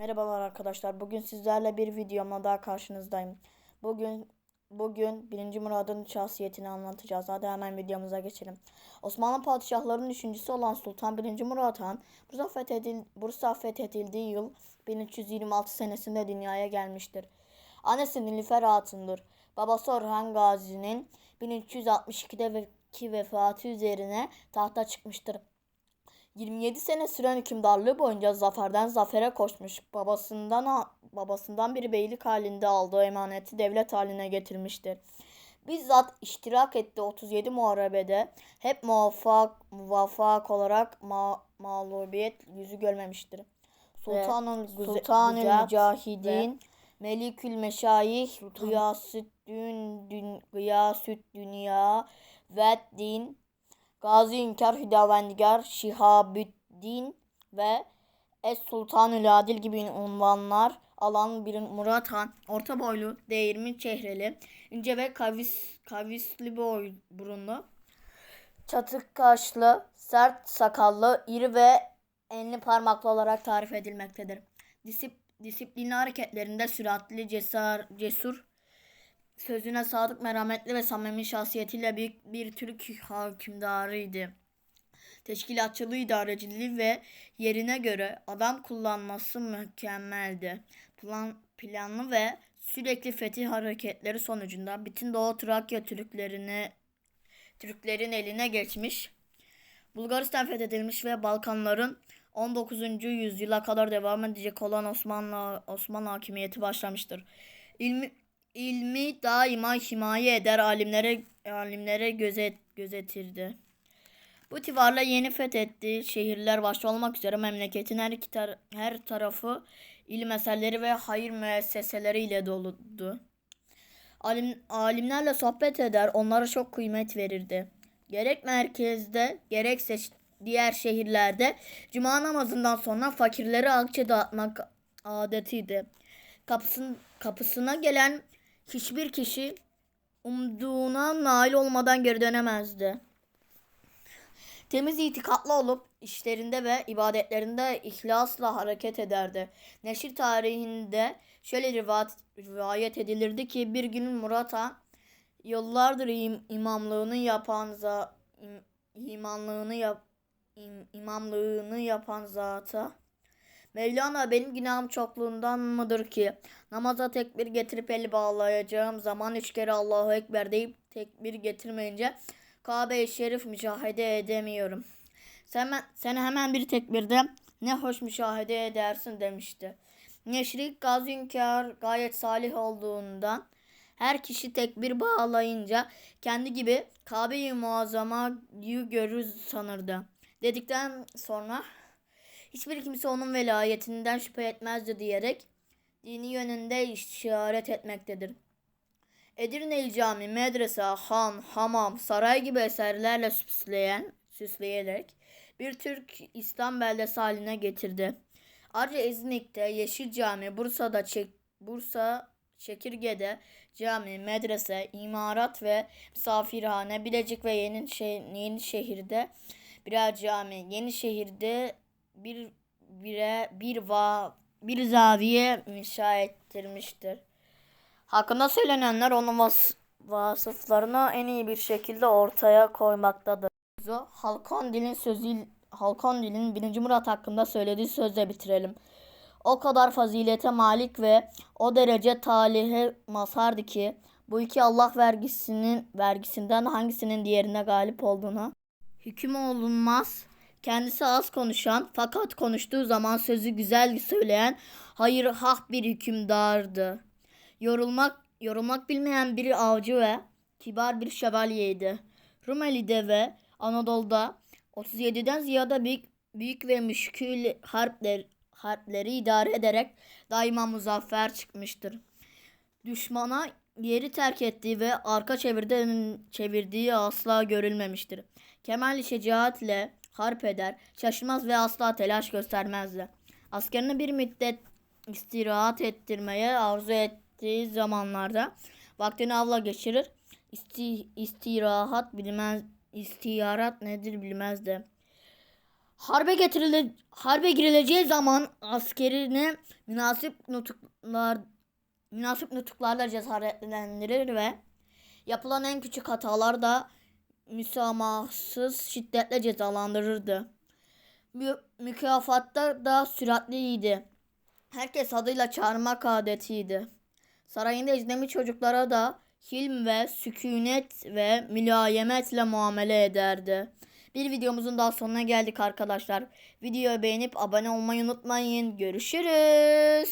Merhabalar arkadaşlar. Bugün sizlerle bir videomla daha karşınızdayım. Bugün bugün 1. Murad'ın şahsiyetini anlatacağız. Hadi hemen videomuza geçelim. Osmanlı padişahlarının üçüncüsü olan Sultan 1. Murat Han, Bursa, fethedil, Bursa fethedildiği yıl 1326 senesinde dünyaya gelmiştir. Annesi Nilüfer Hatun'dur. Babası Orhan Gazi'nin 1362'de vefatı üzerine tahta çıkmıştır. 27 sene süren hükümdarlığı boyunca zaferden zafere koşmuş. Babasından babasından bir beylik halinde aldığı emaneti devlet haline getirmiştir. Bizzat iştirak etti 37 muharebede. Hep muvaffak, muvaffak olarak ma mağlubiyet yüzü görmemiştir. Sultanul Sultanül Mücahidin Melikül Meşayih Gıyasüddin Gıyasüddünya ve Din Gazi İnkar Hüdavendigar Şihabüddin ve Es Sultanül Adil gibi unvanlar alan bir Murat Han, orta boylu, değirmi çehreli, ince ve kavis, kavisli boy burunlu, çatık kaşlı, sert sakallı, iri ve enli parmaklı olarak tarif edilmektedir. Disip, disiplinli hareketlerinde süratli, cesar, cesur, sözüne sadık, merhametli ve samimi şahsiyetiyle büyük bir Türk hükümdarıydı. Teşkilatçılığı, idareciliği ve yerine göre adam kullanması mükemmeldi. Plan, planlı ve sürekli fetih hareketleri sonucunda bütün Doğu Trakya Türklerini Türklerin eline geçmiş. Bulgaristan fethedilmiş ve Balkanların 19. yüzyıla kadar devam edecek olan Osmanlı Osmanlı hakimiyeti başlamıştır. İlmi, ilmi daima himaye eder, alimlere alimlere gözet gözetirdi. Bu tivarla yeni fethettiği şehirler başta olmak üzere memleketin her iki tar her tarafı ilim eserleri ve hayır müesseseleri ile doludu. Alim, alimlerle sohbet eder, onlara çok kıymet verirdi. Gerek merkezde, gerekse diğer şehirlerde cuma namazından sonra fakirlere akçe dağıtmak adetiydi. Kapısın, kapısına gelen hiçbir kişi umduğuna nail olmadan geri dönemezdi. Temiz itikatlı olup işlerinde ve ibadetlerinde ihlasla hareket ederdi. Neşir tarihinde şöyle rivayet, rivayet edilirdi ki bir gün Murat'a yıllardır im, imamlığını yapan za, im, imanlığını yap, im, imamlığını yapan zata Mevlana benim günahım çokluğundan mıdır ki namaza tekbir getirip eli bağlayacağım zaman üç kere Allahu Ekber deyip tekbir getirmeyince Kabe-i Şerif müşahede edemiyorum. Sen, sen hemen bir tekbirde ne hoş müşahede edersin demişti. Neşrik gazünkar gayet salih olduğundan her kişi tekbir bağlayınca kendi gibi Kabe-i Muazzama'yı görür sanırdı. Dedikten sonra hiçbir kimse onun velayetinden şüphe etmezdi diyerek dini yönünde işaret etmektedir. Edirne Cami, medrese, han, hamam, saray gibi eserlerle süsleyen, süsleyerek bir Türk İslam beldesi haline getirdi. Ayrıca İznik'te Yeşil Cami, Bursa'da Çek, Bursa Çekirge'de cami, medrese, imarat ve misafirhane, Bilecik ve Yenişehir, Yenişehir'de birer cami, Yenişehir'de bir bire bir va bir zaviye inşa ettirmiştir. Hakkında söylenenler onun vas vasıflarını en iyi bir şekilde ortaya koymaktadır. Halkon dilin sözü Halkon dilin 1. Murat hakkında söylediği sözle bitirelim. O kadar fazilete malik ve o derece talihe mazhardı ki bu iki Allah vergisinin vergisinden hangisinin diğerine galip olduğuna hüküm olunmaz. Kendisi az konuşan fakat konuştuğu zaman sözü güzel söyleyen hayır hak bir hükümdardı. Yorulmak, yorulmak bilmeyen bir avcı ve kibar bir şövalyeydi. Rumeli'de ve Anadolu'da 37'den ziyade büyük, büyük ve müşkül harpler, harpleri idare ederek daima muzaffer çıkmıştır. Düşmana yeri terk ettiği ve arka çevirden çevirdiği asla görülmemiştir. Kemal şecaatle harp eder, şaşmaz ve asla telaş göstermezdi. Askerini bir müddet istirahat ettirmeye arzu ettiği zamanlarda vaktini avla geçirir. İsti, istirahat bilmez, istiyarat nedir bilmezdi. Harbe getirile harbe girileceği zaman askerine münasip nutuklar münasip nutuklarla cesaretlendirir ve yapılan en küçük hatalar da müsamahsız şiddetle cezalandırırdı. Mü- mükafatta da süratliydi. Herkes adıyla çağırmak adetiydi. Sarayında iznemi çocuklara da hilm ve sükunet ve mülayemetle muamele ederdi. Bir videomuzun daha sonuna geldik arkadaşlar. Videoyu beğenip abone olmayı unutmayın. Görüşürüz.